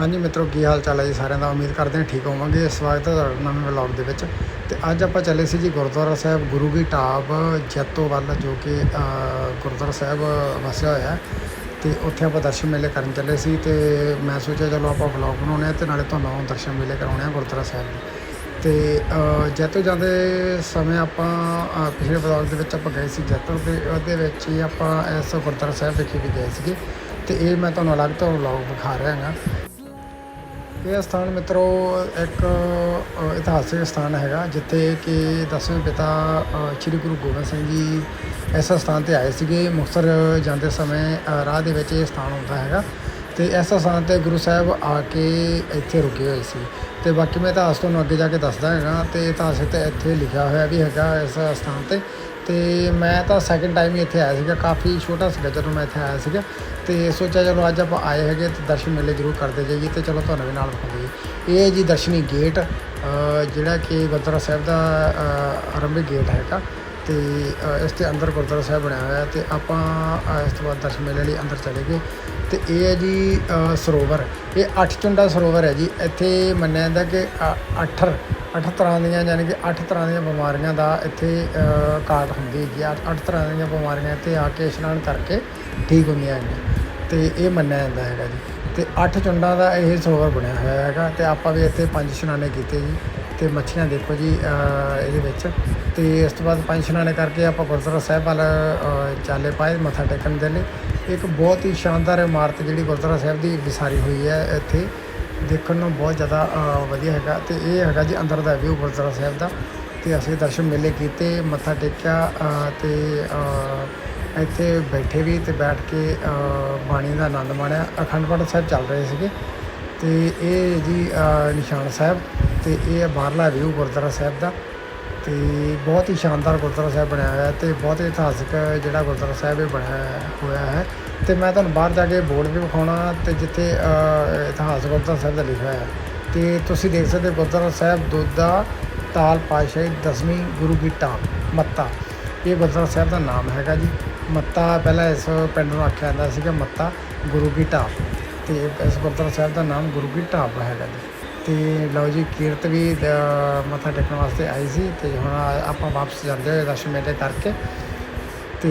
ਹਾਂਜੀ ਮਿੱਤਰੋ, ਕੀ ਹਾਲ ਚਾਲ ਹੈ ਜੀ ਸਾਰਿਆਂ ਦਾ? ਉਮੀਦ ਕਰਦੇ ਹਾਂ ਠੀਕ ਹੋਵਾਂਗੇ। ਸਵਾਗਤ ਹੈ ਤੁਹਾਡਾ ਨਵੇਂ ਵਲੌਗ ਦੇ ਵਿੱਚ। ਤੇ ਅੱਜ ਆਪਾਂ ਚੱਲੇ ਸੀ ਜੀ ਗੁਰਦੁਆਰਾ ਸਾਹਿਬ ਗੁਰੂ ਕੀ ਢਾਬ ਜੈਤੋ ਵੱਲ, ਜੋ ਕਿ ਗੁਰਦੁਆਰਾ ਸਾਹਿਬ ਵਸਿਆ ਹੋਇਆ ਹੈ। ਤੇ ਉੱਥੇ ਆਪਾਂ ਦਰਸ਼ਨ ਮੇਲੇ ਕਰਨ ਚੱਲੇ ਸੀ ਤੇ ਮੈਂ ਸੋਚਿਆ ਚਲੋ ਆਪਾਂ ਵਲੌਗ ਬਣਾਉਣੇ ਆ ਤੇ ਨਾਲੇ ਤੁਹਾਨੂੰ ਦਰਸ਼ਨ ਮੇਲੇ ਕਰਾਉਣੇ ਆ ਗੁਰਦੁਆਰਾ ਸਾਹਿਬ ਦੇ। ਤੇ ਜੈਤੋ ਜਾਂਦੇ ਸਮੇਂ ਆਪਾਂ ਪਿਛਲੇ ਵਲੌਗ ਦੇ ਵਿੱਚ ਆਪਾਂ ਗਏ ਸੀ ਜੈਤੋ ਤੇ ਉਹਦੇ ਵਿੱਚ ਹੀ ਆਪਾਂ ਇਸ ਗੁਰਦੁਆਰਾ ਸਾਹਿਬ ਵਿਖੇ ਵੀ ਗਏ ਸੀਗੇ। ਤੇ ਇਹ ਮੈਂ ਤੁਹਾਨੂੰ ਅਲੱਗ ਤੋਂ ਵਲੌਗ ਵਿਖਾ ਰਿਹਾ ਹਾਂ ਇਹ ਸਥਾਨ ਮਿੱਤਰੋ ਇੱਕ ਇਤਿਹਾਸਿਕ ਸਥਾਨ ਹੈਗਾ, ਜਿੱਥੇ ਕਿ ਦਸਵੇਂ ਪਿਤਾ ਸ੍ਰੀ ਗੁਰੂ ਗੋਬਿੰਦ ਸਿੰਘ ਜੀ ਇਸ ਸਥਾਨ ਤੇ ਆਏ ਸੀਗੇ। ਮੁਕਤਸਰ ਜਾਂਦੇ ਸਮੇਂ ਰਾਹ ਦੇ ਵਿੱਚ ਇਹ ਸਥਾਨ ਹੁੰਦਾ ਹੈਗਾ ਤੇ ਇਸ ਸਥਾਨ ਤੇ ਗੁਰੂ ਸਾਹਿਬ ਆ ਕੇ ਇੱਥੇ ਰੁਕੇ ਹੋਏ ਸੀ। ਤੇ ਬਾਕੀ ਮੈਂ ਇਤਿਹਾਸ ਤੁਹਾਨੂੰ ਅੱਗੇ ਜਾ ਕੇ ਦੱਸਦਾ ਹੈਗਾ ਤੇ ਇਤਿਹਾਸ ਤੇ ਇੱਥੇ ਲਿਖਿਆ ਹੋਇਆ ਵੀ ਹੈਗਾ ਇਸ ਸਥਾਨ ਤੇ। ਤੇ ਮੈਂ ਤਾਂ ਸੈਕਿੰਡ ਟਾਈਮ ਹੀ ਇੱਥੇ ਆਇਆ ਸੀਗਾ, ਕਾਫੀ ਛੋਟਾ ਸੀਗਾ ਜਦੋਂ ਮੈਂ ਇੱਥੇ ਆਇਆ ਸੀਗਾ। ਤੇ ਸੋਚਿਆ ਚਲੋ ਅੱਜ ਆਪਾਂ ਆਏ ਹੈਗੇ ਤੇ ਦਰਸ਼ਨ ਮੇਲੇ ਜ਼ਰੂਰ ਕਰਦੇ ਜਾਈਏ ਤੇ ਚਲੋ ਤੁਹਾਨੂੰ ਵੀ ਨਾਲ ਵਿਖਾਉਂਦੇ ਇਹ ਜੀ ਦਰਸ਼ਨੀ ਗੇਟ ਜਿਹੜਾ ਕਿ ਗੁਰਦੁਆਰਾ ਸਾਹਿਬ ਦਾ ਆਰੰਭਿਕ ਗੇਟ ਹੈਗਾ। ਤੇ ਇਸ ਦੇ ਅੰਦਰ ਗੁਰਦੁਆਰਾ ਸਾਹਿਬ ਬਣਿਆ ਹੋਇਆ ਤੇ ਆਪਾਂ ਇਸ ਤੋਂ ਬਾਅਦ ਦਰਸ਼ਨ ਮੇਲੇ ਲਈ ਅੰਦਰ ਚਲੇ ਗਏ। ਤੇ ਇਹ ਹੈ ਜੀ ਸਰੋਵਰ। ਇਹ ਅੱਠ ਚੁੰਡਾ ਸਰੋਵਰ ਹੈ ਜੀ। ਇੱਥੇ ਮੰਨਿਆ ਜਾਂਦਾ ਕਿ ਅ, ਅੱਠ ਅੱਠ ਤਰ੍ਹਾਂ ਦੀਆਂ ਯਾਨੀ ਕਿ ਅੱਠ ਤਰ੍ਹਾਂ ਦੀਆਂ ਬਿਮਾਰੀਆਂ ਦਾ ਇੱਥੇ ਅ, ਕਾਟ ਹੁੰਦੀ ਹੈਗੀ ਅੱਠ ਤਰ੍ਹਾਂ ਦੀਆਂ ਬਿਮਾਰੀਆਂ ਇੱਥੇ ਆ ਕੇ ਇਸ਼ਨਾਨ ਕਰਕੇ ਠੀਕ ਹੁੰਦੀਆਂ ਹੈਗੀਆਂ ਤੇ ਇਹ ਮੰਨਿਆ ਜਾਂਦਾ ਹੈਗਾ ਜੀ। ਤੇ ਅੱਠ ਚੁੰਡਾਂ ਦਾ ਇਹ ਸਰੋਵਰ ਬਣਿਆ ਹੋਇਆ ਹੈਗਾ ਤੇ ਆਪਾਂ ਵੀ ਇੱਥੇ ਪੰਜ ਇਸ਼ਨਾਨੇ ਕੀਤੇ ਜੀ। ਤੇ ਮੱਛੀਆਂ ਦੇਖੋ ਜੀ ਇਹਦੇ ਵਿੱਚ। ਤੇ ਇਸ ਤੋਂ ਬਾਅਦ ਪੰਜ ਇਸ਼ਨਾਨੇ ਕਰਕੇ ਆਪਾਂ ਗੁਰਦੁਆਰਾ ਸਾਹਿਬ ਵੱਲ ਚਾਲੇ ਪਾਏ ਮੱਥਾ ਟੇਕਣ ਦੇ ਲਈ। ਇੱਕ ਬਹੁਤ ਹੀ ਸ਼ਾਨਦਾਰ ਇਮਾਰਤ ਜਿਹੜੀ ਗੁਰਦੁਆਰਾ ਸਾਹਿਬ ਦੀ ਵਿਸਾਰੀ ਹੋਈ ਹੈ ਇੱਥੇ। ਦੇਖਣ ਨੂੰ ਬਹੁਤ ਜ਼ਿਆਦਾ ਵਧੀਆ ਹੈਗਾ ਤੇ ਇਹ ਹੈਗਾ ਜੀ ਅੰਦਰ ਦਾ ਵਿਊ ਗੁਰਦੁਆਰਾ ਸਾਹਿਬ ਦਾ। ਤੇ ਅਸੀਂ ਦਰਸ਼ਨ ਮੇਲੇ ਕੀਤੇ ਮੱਥਾ ਟੇਕਿਆ ਅ, ਤੇ ਇੱਥੇ ਬੈਠੇ ਵੀ ਤੇ ਬੈਠ ਕੇ ਬਾਣੀ ਦਾ ਆਨੰਦ ਮਾਣਿਆ। ਅਖੰਡ ਪਾਠ ਸਾਹਿਬ ਚੱਲ ਰਹੇ ਸੀਗੇ। ਤੇ ਇਹ ਜੀ ਨਿਸ਼ਾਨ ਸਾਹਿਬ ਤੇ ਇਹ ਹੈ ਬਾਹਰਲਾ ਵਿਊ ਗੁਰਦੁਆਰਾ ਸਾਹਿਬ ਦਾ ਤੇ ਬਹੁਤ ਹੀ ਸ਼ਾਨਦਾਰ ਗੁਰਦੁਆਰਾ ਸਾਹਿਬ ਬਣਿਆ ਹੋਇਆ ਹੈ ਤੇ ਬਹੁਤ ਹੀ ਇਤਿਹਾਸਕ ਜਿਹੜਾ ਗੁਰਦੁਆਰਾ ਸਾਹਿਬ ਇਹ ਬਣਿਆ ਹੋਇਆ ਹੈ ਤੇ ਮੈਂ ਤੁਹਾਨੂੰ ਬਾਹਰ ਜਾ ਕੇ ਬੋਰਡ ਵੀ ਵਿਖਾਉਣਾ ਤੇ ਜਿੱਥੇ ਇਤਿਹਾਸ ਗੁਰਦੁਆਰਾ ਸਾਹਿਬ ਦਾ ਲਿਖਿਆ ਹੋਇਆ ਹੈ। ਤੇ ਤੁਸੀਂ ਦੇਖ ਸਕਦੇ ਹੋ ਗੁਰਦੁਆਰਾ ਸਾਹਿਬ ਦੋਦਾ ਤਾਲ ਪਾਤਸ਼ਾਹੀ ਦਸਵੀਂ ਗੁਰੂ ਕੀ ਢਾਬ ਮੱਤਾ। ਇਹ ਗੁਰਦੁਆਰਾ ਸਾਹਿਬ ਦਾ ਨਾਮ ਹੈਗਾ ਜੀ। ਮੱਤਾ ਪਹਿਲਾਂ ਇਸ ਪਿੰਡ ਨੂੰ ਆਖਿਆ ਜਾਂਦਾ ਸੀਗਾ, ਮੱਤਾ ਗੁਰੂ ਕੀ ਢਾਬ ਤੇ ਇਸ ਗੁਰਦੁਆਰਾ ਸਾਹਿਬ ਦਾ ਨਾਮ ਗੁਰੂ ਕੀ ਢਾਬ ਹੈਗਾ ਜੀ। ਤੇ ਲਓ ਜੀ, ਕੀਰਤ ਵੀ ਮੱਥਾ ਟੇਕਣ ਵਾਸਤੇ ਆਈ ਸੀ ਤੇ ਹੁਣ ਆਪਾਂ ਵਾਪਸ ਜਾਂਦੇ ਹੋਏ ਦਰਸ਼ਨ ਮੇਲੇ ਕਰਕੇ। ਤੇ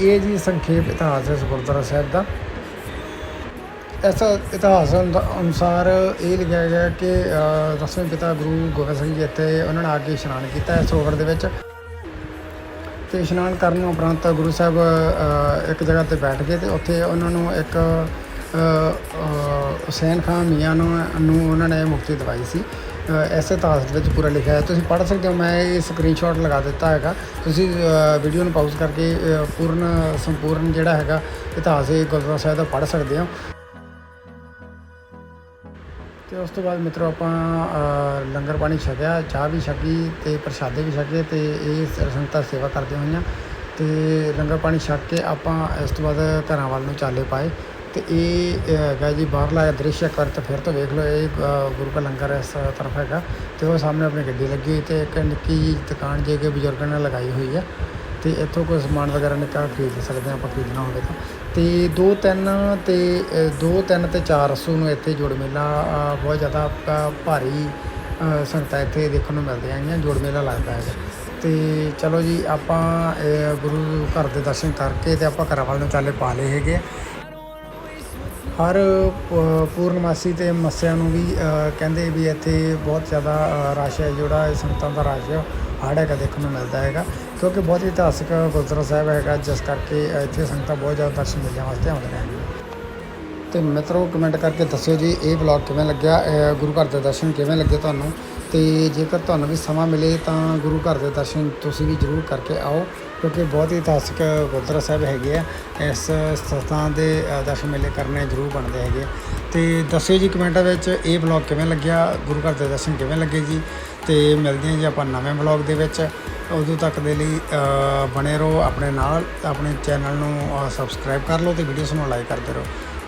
ਇਹ ਜੀ ਸੰਖੇਪ ਇਤਿਹਾਸ ਹੈ ਇਸ ਗੁਰਦੁਆਰਾ ਸਾਹਿਬ ਦਾ। ਇਸ ਇਤਿਹਾਸ ਅਨੁ- ਅਨੁਸਾਰ ਇਹ ਲਿਖਿਆ ਗਿਆ ਕਿ ਦਸਵੇਂ ਪਿਤਾ ਗੁਰੂ ਗੋਬਿੰਦ ਸਿੰਘ ਜੀ ਇੱਥੇ ਉਹਨਾਂ ਨੇ ਆ ਕੇ ਇਸ਼ਨਾਨ ਕੀਤਾ ਇਸ ਸਰੋਵਰ ਦੇ ਵਿੱਚ। ਤੇ ਇਸ਼ਨਾਨ ਕਰਨ ਉਪਰੰਤ ਗੁਰੂ ਸਾਹਿਬ ਇੱਕ ਜਗ੍ਹਾ ਤੇ ਬੈਠ ਗਏ ਤੇ ਉੱਥੇ ਉਹਨਾਂ ਨੂੰ ਇੱਕ ਹੁਸੈਨ ਖਾਨ ਮੀਆਂ ਨੂੰ ਨੂੰ ਉਹਨਾਂ ਨੇ ਮੁਕਤੀ ਦਿਵਾਈ ਸੀ। ਅ, ਇਸ ਇਤਿਹਾਸ ਦੇ ਵਿੱਚ ਪੂਰਾ ਲਿਖਿਆ ਹੈ। ਤੁਸੀਂ ਪੜ੍ਹ ਸਕਦੇ ਹੋ ਮੈਂ ਇਹ ਸਕਰੀਨਸ਼ਾਟ ਲਗਾ ਦਿੱਤਾ ਹੈਗਾ। ਤੁਸੀਂ ਵੀਡੀਓ ਨੂੰ ਪਾਜ਼ ਕਰਕੇ ਪੂਰਨ ਸੰਪੂਰਨ ਜਿਹੜਾ ਹੈਗਾ ਇਤਿਹਾਸ ਇਹ ਗੁਰਦੁਆਰਾ ਸਾਹਿਬ ਦਾ ਪੜ੍ਹ ਸਕਦੇ ਹੋ। ਤੇ ਉਸ ਤੋਂ ਬਾਅਦ ਮਿੱਤਰੋ ਆਪਾਂ ਲੰਗਰ ਪਾਣੀ ਛਕਿਆ ਚਾਹ ਵੀ ਛਕੀ ਤੇ ਪ੍ਰਸ਼ਾਦੇ ਵੀ ਛਕੇ ਤੇ ਇਹ ਸੰਗਤਾਂ ਸੇਵਾ ਕਰਦੇ ਹੋਈਆਂ। ਤੇ ਲੰਗਰ ਪਾਣੀ ਛਕ ਕੇ ਆਪਾਂ ਇਸ ਤੋਂ ਬਾਅਦ ਘਰਾਂ ਵੱਲ ਨੂੰ ਚਾਲੇ ਪਾਏ। ਤੇ ਇਹ ਹੈਗਾ ਜੀ ਬਾਹਰਲਾ ਦ੍ਰਿਸ਼ ਇੱਕ ਵਾਰ ਫਿਰ ਤੋਂ ਵੇਖ ਲਓ ਇਹ ਗੁਰੂ ਕਾ ਲੰਗਰ ਇਸ ਤਰਫ ਹੈਗਾ। ਤੇ ਉਹ ਸਾਹਮਣੇ ਆਪਣੀ ਗੱਡੀ ਲੱਗੀ ਹੋਈ ਤੇ ਇੱਕ ਨਿੱਕੀ ਜਿਹੀ ਦੁਕਾਨ ਜੇ ਕਿ ਬਜ਼ੁਰਗਾਂ ਨੇ ਲਗਾਈ ਹੋਈ ਹੈ। ਤੇ ਇੱਥੋਂ ਕੋਈ ਸਮਾਨ ਵਗੈਰਾ ਨਿੱਕਾ ਖਰੀਦ ਸਕਦੇ ਹਾਂ ਆਪਾਂ ਖਰੀਦਣਾ ਹੋਵੇ ਤਾਂ। ਤੇ ਦੋ ਤਿੰਨ ਤੇ ਅ, ਦੋ ਤਿੰਨ ਤੇ ਚਾਰ ਅਸੂ ਨੂੰ ਇੱਥੇ ਜੋੜ ਮੇਲਾ ਬਹੁਤ ਜ਼ਿਆਦਾ ਭਾਰੀ ਸੰਗਤਾਂ ਇੱਥੇ ਦੇਖਣ ਨੂੰ ਮਿਲਦੀਆਂ ਹੈਗੀਆਂ ਜੋੜ ਮੇਲਾ ਲੱਗਦਾ ਹੈਗਾ। ਤੇ ਚਲੋ ਜੀ ਆਪਾਂ ਗੁਰੂ ਘਰ ਦੇ ਦਰਸ਼ਨ ਕਰਕੇ ਤੇ ਆਪਾਂ ਘਰਾਂ ਵੱਲ ਨੂੰ ਚਾਲੇ ਪਾ ਲਏ ਹੈਗੇ ਆ। ਹਰ ਪ- ਪੂਰਨਮਾਸੀ ਤੇ ਮੱਸਿਆ ਨੂੰ ਵੀ ਕਹਿੰਦੇ ਵੀ ਇੱਥੇ ਬਹੁਤ ਜ਼ਿਆਦਾ ਰਸ਼ ਹੈ, ਜਿਹੜਾ ਇਹ ਸੰਗਤਾਂ ਦਾ ਰਸ਼ ਹੈ ਹੈਗਾ ਦੇਖਣ ਨੂੰ ਮਿਲਦਾ ਹੈਗਾ। ਕਿਉਂਕਿ ਬਹੁਤ ਹੀ ਇਤਿਹਾਸਕ ਗੁਰਦੁਆਰਾ ਸਾਹਿਬ ਹੈਗਾ, ਜਿਸ ਕਰਕੇ ਇੱਥੇ ਸੰਗਤਾਂ ਬਹੁਤ ਜ਼ਿਆਦਾ ਦਰਸ਼ਨ ਮੇਲਿਆਂ ਵਾਸਤੇ ਆਉਂਦੀਆਂ ਹਨ ਤੇ ਮਿੱਤਰੋ ਕਮੈਂਟ ਕਰਕੇ ਦੱਸਿਓ ਜੀ, ਇਹ ਵਲੌਗ ਕਿਵੇਂ ਲੱਗਿਆ ਗੁਰੂ ਘਰ ਦੇ ਦਰਸ਼ਨ ਕਿਵੇਂ ਲੱਗੇ ਤੁਹਾਨੂੰ? ਤੇ ਜੇਕਰ ਤੁਹਾਨੂੰ ਵੀ ਸਮਾਂ ਮਿਲੇ ਤਾਂ ਗੁਰੂ ਘਰ ਦੇ ਦਰਸ਼ਨ ਤੁਸੀਂ ਵੀ ਜ਼ਰੂਰ ਕਰਕੇ ਆਓ, ਕਿਉਂਕਿ ਬਹੁਤ ਹੀ ਇਤਿਹਾਸਕ ਗੁਰਦੁਆਰਾ ਸਾਹਿਬ ਹੈਗੇ ਆ, ਇਸ ਸਥਾਨ ਦੇ ਦਰਸ਼ਨ ਮੇਲੇ ਕਰਨੇ ਜ਼ਰੂਰ ਬਣਦੇ ਹੈਗੇ ਆ। ਤੇ ਦੱਸਿਓ ਜੀ ਕਮੈਂਟਾਂ ਵਿੱਚ, ਇਹ ਵਲੌਗ ਕਿਵੇਂ ਲੱਗਿਆ, ਗੁਰੂ ਘਰ ਦੇ ਦਰਸ਼ਨ ਕਿਵੇਂ ਲੱਗੇ ਜੀ? ਤੇ ਮਿਲਦੇ ਹਾਂ ਜੀ ਆਪਾਂ ਨਵੇਂ ਵਲੌਗ ਦੇ ਵਿੱਚ। ਉਦੋਂ ਤੱਕ ਦੇ ਲਈ ਬਣੇ ਰਹੋ ਆਪਣੇ ਨਾਲ, ਆਪਣੇ ਚੈਨਲ ਨੂੰ ਸਬਸਕ੍ਰਾਈਬ ਕਰ ਲਓ ਤੇ ਵੀਡੀਓਸ ਨੂੰ ਲਾਈਕ ਕਰਦੇ ਰਹੋ।